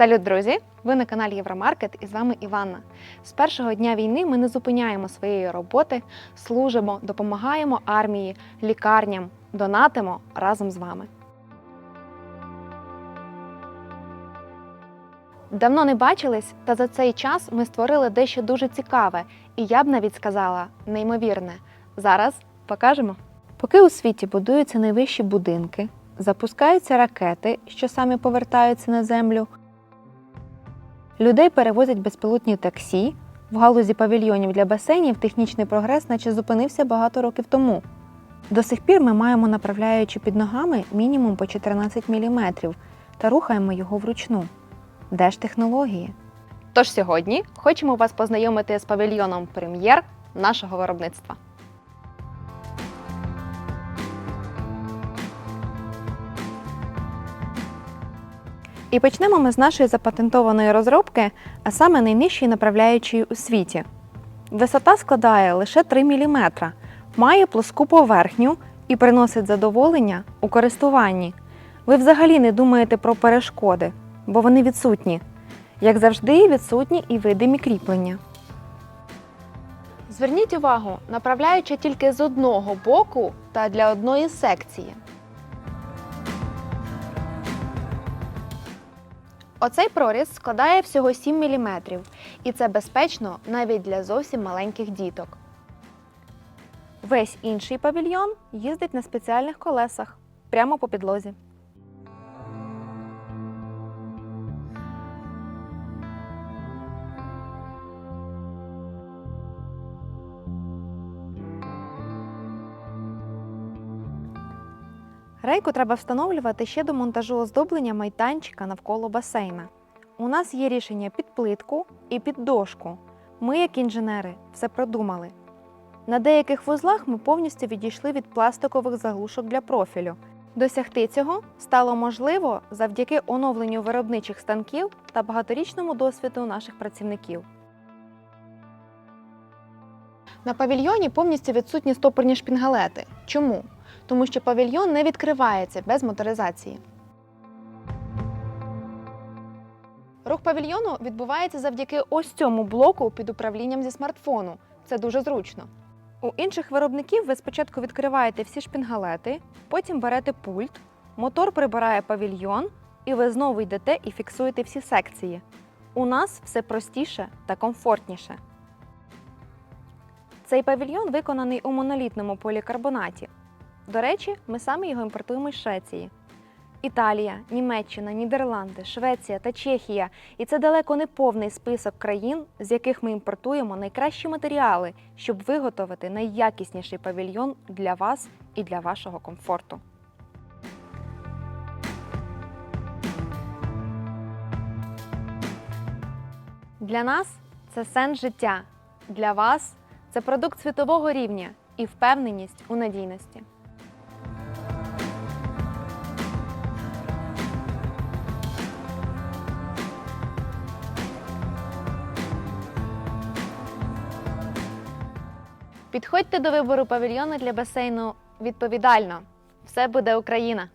Салют, друзі! Ви на каналі Євромаркет і з вами Іванна. З першого дня війни ми не зупиняємо своєї роботи, служимо, допомагаємо армії, лікарням, донатимо разом з вами. Давно не бачились, та за цей час ми створили дещо дуже цікаве, і я б навіть сказала неймовірне. Зараз покажемо. Поки у світі будуються найвищі будинки, запускаються ракети, що самі повертаються на землю. Людей перевозять безпілотні таксі. В галузі павільйонів для басейнів технічний прогрес наче зупинився багато років тому. До сих пір ми маємо направляючи під ногами мінімум по 14 мм та рухаємо його вручну. Де ж технології? Тож сьогодні хочемо вас познайомити з павільйоном прем'єр нашого виробництва. І почнемо ми з нашої запатентованої розробки, а саме найнижчої направляючої у світі. Висота складає лише 3 мм, має плоску поверхню і приносить задоволення у користуванні. Ви взагалі не думаєте про перешкоди, бо вони відсутні. Як завжди, відсутні і видимі кріплення. Зверніть увагу, направляючи тільки з одного боку та для одної секції. Оцей проріз складає всього 7 мм, і це безпечно навіть для зовсім маленьких діток. Весь інший павільйон їздить на спеціальних колесах прямо по підлозі. Рейку треба встановлювати ще до монтажу оздоблення майданчика навколо басейна. У нас є рішення під плитку і під дошку. Ми, як інженери, все продумали. На деяких вузлах ми повністю відійшли від пластикових заглушок для профілю. Досягти цього стало можливо завдяки оновленню виробничих станків та багаторічному досвіду наших працівників. На павільйоні повністю відсутні стопорні шпінгалети. Чому? Тому що павільйон не відкривається без моторизації. Рух павільйону відбувається завдяки ось цьому блоку під управлінням зі смартфону. Це дуже зручно. У інших виробників ви спочатку відкриваєте всі шпінгалети, потім берете пульт, мотор прибирає павільйон, і ви знову йдете і фіксуєте всі секції. У нас все простіше та комфортніше. Цей павільйон виконаний у монолітному полікарбонаті. До речі, ми самі його імпортуємо із Швеції. Італія, Німеччина, Нідерланди, Швеція та Чехія. І це далеко не повний список країн, з яких ми імпортуємо найкращі матеріали, щоб виготовити найякісніший павільйон для вас і для вашого комфорту. Для нас це сенс життя. Для вас це продукт світового рівня і впевненість у надійності. Підходьте до вибору павільйону для басейну відповідально. Все буде Україна!